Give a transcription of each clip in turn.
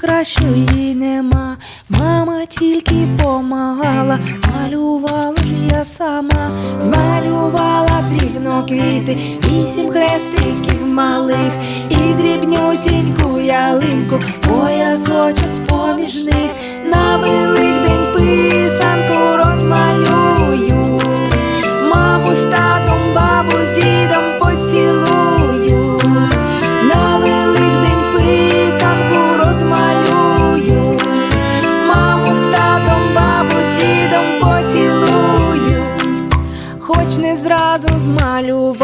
кращої нема. Мама тільки помагала, малювала ж я сама, змалювала дрібно квіти, вісім хрестиків малих. І дрібнюсіньку ялинку, поясочок поміж них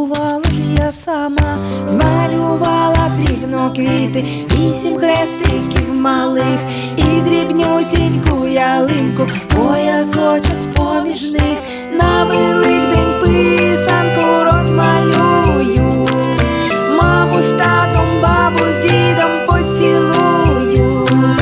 малювала ж я сама, змалювала дрібно квіти, вісім хрестиків малих і дрібню сіньку ялинку, поясочок поміж них. Набила